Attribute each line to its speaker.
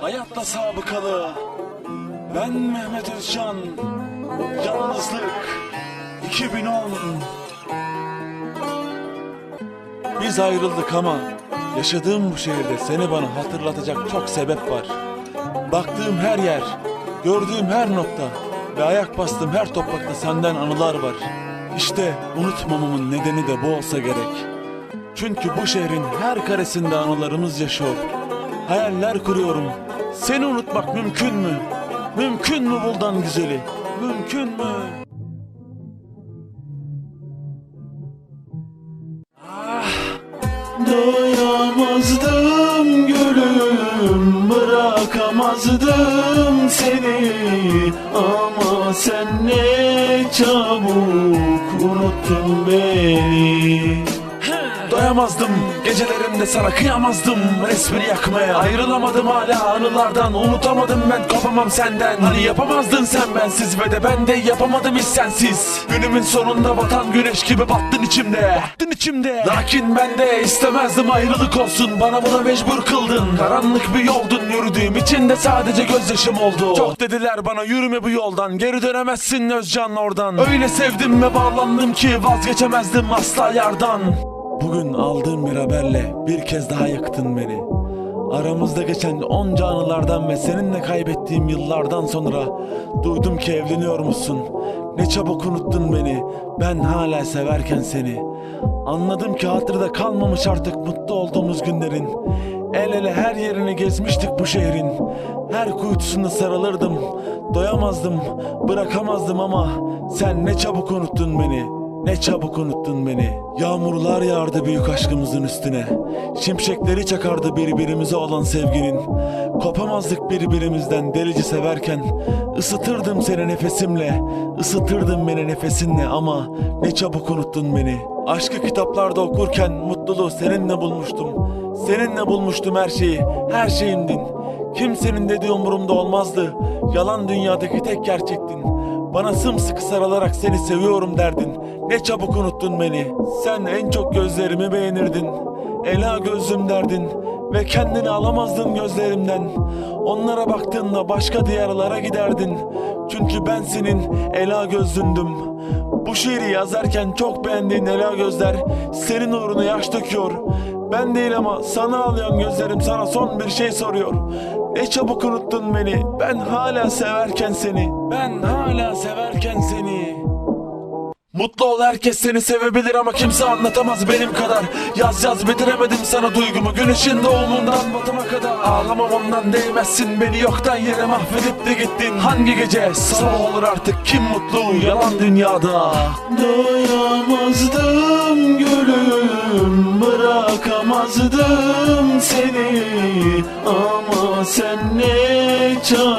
Speaker 1: Hayatta sabıkalı. Ben Mehmet Özcan. Yalnızlık 2010 Biz ayrıldık ama Yaşadığım bu şehirde seni bana hatırlatacak çok sebep var. Baktığım her yer Gördüğüm her nokta Ve ayak bastığım her toprakta senden anılar var. İşte unutmamamın nedeni de bu olsa gerek. Çünkü bu şehrin her karesinde anılarımız yaşıyor. Hayaller kuruyorum. Seni unutmak mümkün mü? Mümkün mü buldan güzeli? Mümkün mü? Ah, doyamazdım gülüm, bırakamazdım seni ama sen ne çabuk unuttun beni. Doyamazdım gecelerimde sana kıyamazdım. Resmini yakmaya ayrılamadım hala anılardan Unutamadım ben. Kopamam senden Hani yapamazdın sen. Bensiz ve de ben de yapamadım hiç sensiz. Günümün sonunda batan güneş gibi battın içimde Battın içimde. Lakin ben de istemezdim ayrılık olsun Bana buna mecbur kıldın. Karanlık bir yoldun yürüdüğüm içinde sadece gözyaşım oldu. Çok dediler bana yürüme bu yoldan Geri dönemezsin Özcan oradan. Öyle sevdim ve bağlandım ki vazgeçemezdim asla yardan Bugün aldığım bir haberle bir kez daha yaktın beni. Aramızda geçen onca anılardan ve seninle kaybettiğim yıllardan sonra duydum ki evleniyor musun? Ne çabuk unuttun beni. Ben hala severken seni. Anladım ki hatırda kalmamış artık mutlu olduğumuz günlerin. El ele her yerini gezmiştik bu şehrin. Her kuytusunda sarılırdım. Doyamazdım, bırakamazdım ama sen ne çabuk unuttun beni. Ne çabuk unuttun beni. Yağmurlar yağardı büyük aşkımızın üstüne. Şimşekleri çakardı birbirimize olan sevginin. Kopamazdık birbirimizden delice severken. Isıtırdım seni nefesimle. ısıtırdım beni nefesinle ama ne çabuk unuttun beni. Aşkı kitaplarda okurken mutluluğu seninle bulmuştum. Seninle bulmuştum her şeyi, her şeyimdin. Kimsenin dediği umurumda olmazdı. Yalan dünyadaki tek gerçektin. Bana sımsıkı sarılarak seni seviyorum derdin. Ne çabuk unuttun beni. Sen en çok gözlerimi beğenirdin. Ela gözüm derdin. Ve kendini alamazdın gözlerimden. Onlara baktığında başka diyarlara giderdin. Çünkü ben senin Ela gözlündüm. Bu şiiri yazarken çok beğendiğin Ela gözler senin uğruna yaş döküyor. Ben değil ama sana ağlayan gözlerim sana son bir şey soruyor. Ne çabuk unuttun beni. Ben hala severken seni. Ben hala severken seni. Mutlu ol herkes seni sevebilir ama kimse anlatamaz benim kadar. Yaz yaz bitiremedim sana duygumu. Güneşin doğumundan batıma kadar. Ağlamam ondan değmezsin beni. Yoktan yere mahvedip de gittin. Hangi gece? Sabah olur artık. Kim mutlu? Yalan dünyada. Doyamazdım gülüm bırakamazdım seni. Ama sen ne çabuk